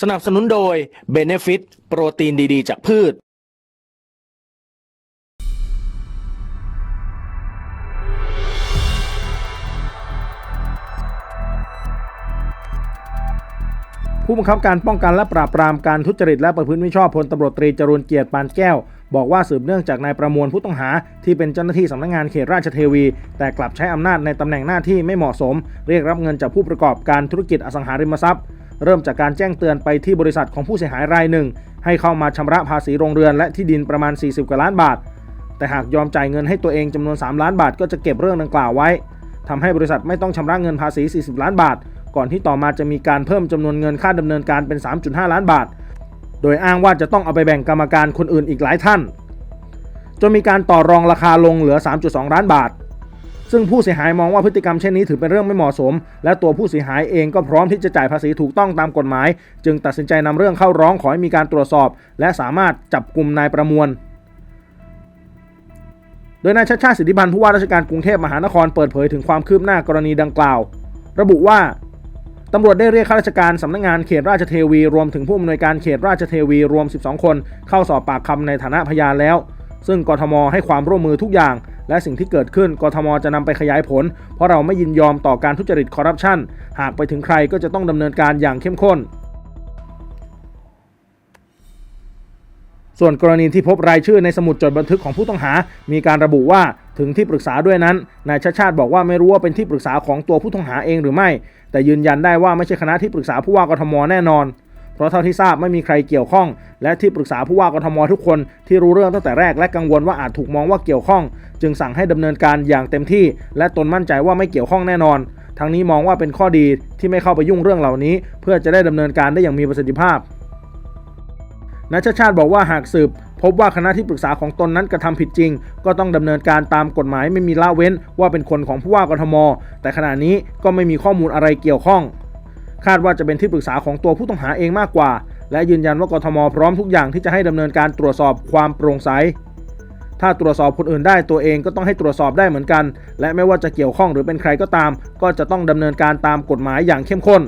สนับสนุนโดย Benefit โปรตีนดีๆ จากพืช ผู้บังคับการป้องกันและปราบปรามการทุจริตและประพฤติมิชอบพลตำรวจตรีจรูนเกียรติปานแก้ว บอกว่าสืบเนื่องจากนายประมวลผู้ต้องหา ที่เป็นเจ้าหน้าที่สำนักงานเขตราชเทวี แต่กลับใช้อำนาจในตำแหน่งหน้าที่ไม่เหมาะสม เรียกรับเงินจากผู้ประกอบการธุรกิจอสังหาริมทรัพย์ เริ่มจากการแจ้งเตือนไปที่บริษัทของผู้เสียหายรายหนึ่ง ให้เข้ามาชำระภาษีโรงเรือนและที่ดินประมาณ 40 กว่าล้านบาท แต่หากยอมจ่ายเงินให้ตัวเองจำนวน 3 ล้านบาทก็จะเก็บเรื่องดังกล่าวไว้ทำให้บริษัทไม่ต้องชำระเงินภาษี 40 ล้านบาท ก่อนที่ต่อมาจะมีการเพิ่มจำนวนเงินค่าดำเนินการเป็น 3.5 ล้านบาท โดยอ้างว่าจะต้องเอาไปแบ่งกรรมการคนอื่นอีกหลายท่าน จนมีการต่อรองราคาลงเหลือ 3.2 ล้านบาท ซึ่งผู้เสียหายมองว่าพฤติกรรมเช่นนี้ถือเป็นเรื่องไม่เหมาะสม และตัวผู้เสียหายเองก็พร้อมที่จะจ่ายภาษีถูกต้องตามกฎหมาย จึงตัดสินใจนำเรื่องเข้าร้องขอให้มีการตรวจสอบ และสามารถจับกลุ่มนายประมวลโดยนายชัชชาติสิทธิพันธ์ผู้ว่าราชการกรุงเทพมหานครเปิดเผยถึงความคืบหน้ากรณีดังกล่าว ระบุว่าตำรวจได้เรียกข้าราชการสำนักงานเขตราชเทวีรวมถึงผู้อำนวยการเขตราชเทวีรวม 12 คน เข้าสอบปากคำในฐานะพยานแล้ว ซึ่งกทมให้ความร่วมมือทุกอย่าง และสิ่งที่เกิดขึ้นกทมจะนำไปขยายผล เพราะเราไม่ยินยอมต่อการทุจริตคอร์รัปชันหากไปถึงใครก็จะต้องดำเนินการอย่างเข้มข้นส่วนกรณีที่พบรายชื่อในสมุดจดบันทึกของผู้ต้องหา มีการระบุว่าถึงที่ปรึกษาด้วยนั้น นายชาชาติบอกว่าไม่รู้ว่าเป็นที่ปรึกษาของตัวผู้ต้องหาเองหรือไม่ แต่ยืนยันได้ว่าไม่ใช่คณะที่ปรึกษาผู้ว่ากทมแน่นอน เพราะเท่าที่ทราบไม่มีใครเกี่ยวข้อง และที่ปรึกษาผู้ว่ากทมทุกคนที่รู้เรื่องตั้งแต่แรกและกังวลว่าอาจถูกมองว่าเกี่ยวข้อง จึงสั่งให้ดำเนินการอย่างเต็มที่ และตนมั่นใจว่าไม่เกี่ยวข้องแน่นอน ทั้งนี้มองว่าเป็นข้อดีที่ไม่เข้าไปยุ่งเรื่องเหล่านี้ เพื่อจะได้ดำเนินการได้อย่างมีประสิทธิภาพนายชาชาติบอกว่าหากสืบ พบว่าคณะที่ปรึกษาของตนนั้นกระทำผิดจริง ก็ต้องดำเนินการตามกฎหมายไม่มีละเว้นว่าเป็นคนของผู้ว่ากทม แต่ขณะนี้ก็ไม่มีข้อมูลอะไรเกี่ยวข้อง คาดว่าจะเป็นที่ปรึกษาของตัวผู้ต้องหาเองมากกว่า และยืนยันว่ากทมพร้อมทุกอย่างที่จะให้ดำเนินการตรวจสอบความโปร่งใส ถ้าตรวจสอบคนอื่นได้ตัวเองก็ต้องให้ตรวจสอบได้เหมือนกัน และไม่ว่าจะเกี่ยวข้องหรือเป็นใครก็ตาม ก็จะต้องดำเนินการตามกฎหมายอย่างเข้มข้น